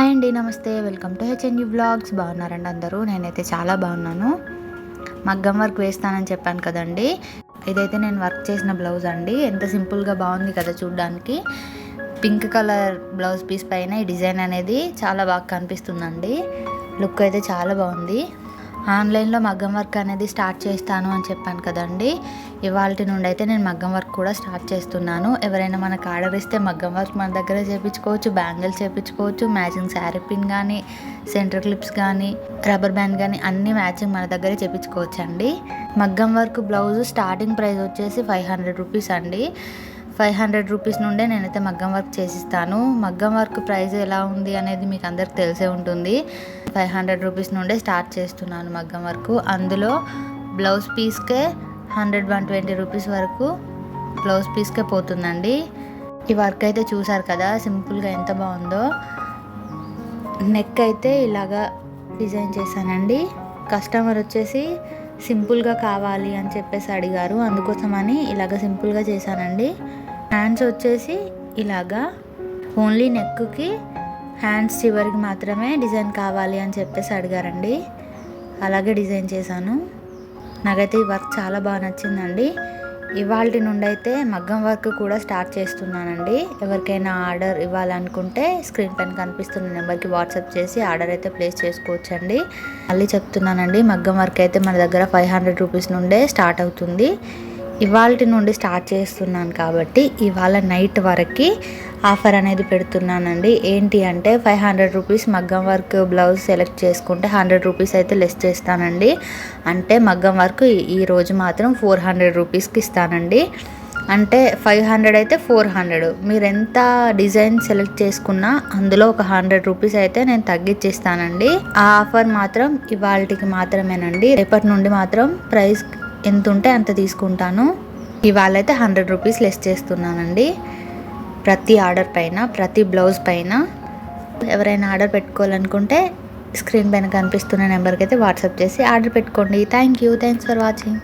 Hi అండి నమస్తే. Welcome to హెచ్ఎన్యూ blogs బాగున్నారండి అందరూ? నేనైతే చాలా బాగున్నాను. మగ్గం వర్క్ వేస్తానని చెప్పాను కదండి. ఇదైతే నేను వర్క్ చేసిన బ్లౌజ్ అండి. ఎంత సింపుల్గా బాగుంది కదా చూడడానికి. పింక్ కలర్ బ్లౌజ్ పీస్ పైన ఈ డిజైన్ అనేది చాలా బాగా కనిపిస్తుందండి. లుక్ అయితే చాలా బాగుంది. ఆన్లైన్లో మగ్గం వర్క్ అనేది స్టార్ట్ చేస్తాను అని చెప్పాను కదండి. ఇవాళ నుండి అయితే నేను మగ్గం వర్క్ కూడా స్టార్ట్ చేస్తున్నాను. ఎవరైనా మనకు ఆర్డర్ ఇస్తే మగ్గం వర్క్ మన దగ్గర చేయించుకోవచ్చు బ్యాంగిల్స్ చేయించుకోవచ్చు మ్యాచింగ్ శారీ పిన్ కానీ సెంటర్ క్లిప్స్ కానీ రబ్బర్ బ్యాండ్ కానీ అన్ని మ్యాచింగ్ మన దగ్గరే చేయించుకోవచ్చు అండి మగ్గం వర్క్ బ్లౌజ్ స్టార్టింగ్ ప్రైస్ వచ్చేసి ఫైవ్ హండ్రెడ్ రూపీస్ అండి. ఫైవ్ హండ్రెడ్ రూపీస్ నుండే నేనైతే మగ్గం వర్క్ చేసిస్తాను. మగ్గం వర్క్ ప్రైస్ ఎలా ఉంది అనేది మీకు అందరికి తెలిసే ఉంటుంది. ఫైవ్ హండ్రెడ్ రూపీస్ నుండే స్టార్ట్ చేస్తున్నాను మగ్గం వర్క్. అందులో బ్లౌజ్ పీస్కే హండ్రెడ్ వన్ ట్వంటీ రూపీస్ వరకు బ్లౌజ్ పీస్కే పోతుందండి. ఈ వర్క్ అయితే చూసారు కదా సింపుల్గా ఎంత బాగుందో. నెక్ అయితే ఇలాగా డిజైన్ చేశానండి. కస్టమర్ వచ్చేసి సింపుల్గా కావాలి అని చెప్పేసి అడిగారు. అందుకోసమని ఇలాగ సింపుల్గా చేశానండి. హ్యాండ్స్ వచ్చేసి ఇలాగా ఓన్లీ నెక్కి హ్యాండ్స్ చివరికి మాత్రమే డిజైన్ కావాలి అని చెప్పేసి అడిగారండి. అలాగే డిజైన్ చేశాను. నాకైతే ఈ వర్క్ చాలా బాగా నచ్చిందండి. ఇవాళ నుండి అయితే మగ్గం వర్క్ కూడా స్టార్ట్ చేస్తున్నానండి. ఎవరికైనా ఆర్డర్ ఇవ్వాలనుకుంటే స్క్రీన్ పైన కనిపిస్తున్న నెంబర్కి వాట్సాప్ చేసి ఆర్డర్ అయితే ప్లేస్ చేసుకోవచ్చండి. మళ్ళీ చెప్తున్నానండి మగ్గం వర్క్ అయితే మన దగ్గర ఫైవ్ హండ్రెడ్ రూపీస్ నుండే స్టార్ట్ అవుతుంది. ఇవాళ నుండి స్టార్ట్ చేస్తున్నాను కాబట్టి ఇవాళ నైట్ వరకు ఆఫర్ అనేది పెడుతున్నానండి. ఏంటి అంటే ఫైవ్ హండ్రెడ్ రూపీస్ మగ్గం వర్క్ బ్లౌజ్ సెలెక్ట్ చేసుకుంటే హండ్రెడ్ రూపీస్ అయితే లెస్ చేస్తానండి. అంటే మగ్గం వర్క్ ఈ రోజు మాత్రం ఫోర్ హండ్రెడ్ రూపీస్కి ఇస్తానండి. అంటే ఫైవ్ హండ్రెడ్ అయితే ఫోర్ హండ్రెడ్. మీరు ఎంత డిజైన్ సెలెక్ట్ చేసుకున్నా అందులో ఒక హండ్రెడ్ రూపీస్ అయితే నేను తగ్గించిస్తానండి. ఆ ఆఫర్ మాత్రం ఇవాళకి మాత్రమేనండి. రేపటి నుండి మాత్రం ప్రైస్ ఎంత ఉంటే అంత తీసుకుంటాను. ఇవాళ అయితే హండ్రెడ్ రూపీస్ లెస్ చేస్తున్నానండి. ప్రతి ఆర్డర్ పైన ప్రతి బ్లౌజ్ పైన. ఎవరైనా ఆర్డర్ పెట్టుకోవాలనుకుంటే స్క్రీన్ పైన కనిపిస్తున్న నెంబర్కి అయితే వాట్సాప్ చేసి ఆర్డర్ పెట్టుకోండి. Thank you. Thanks for watching.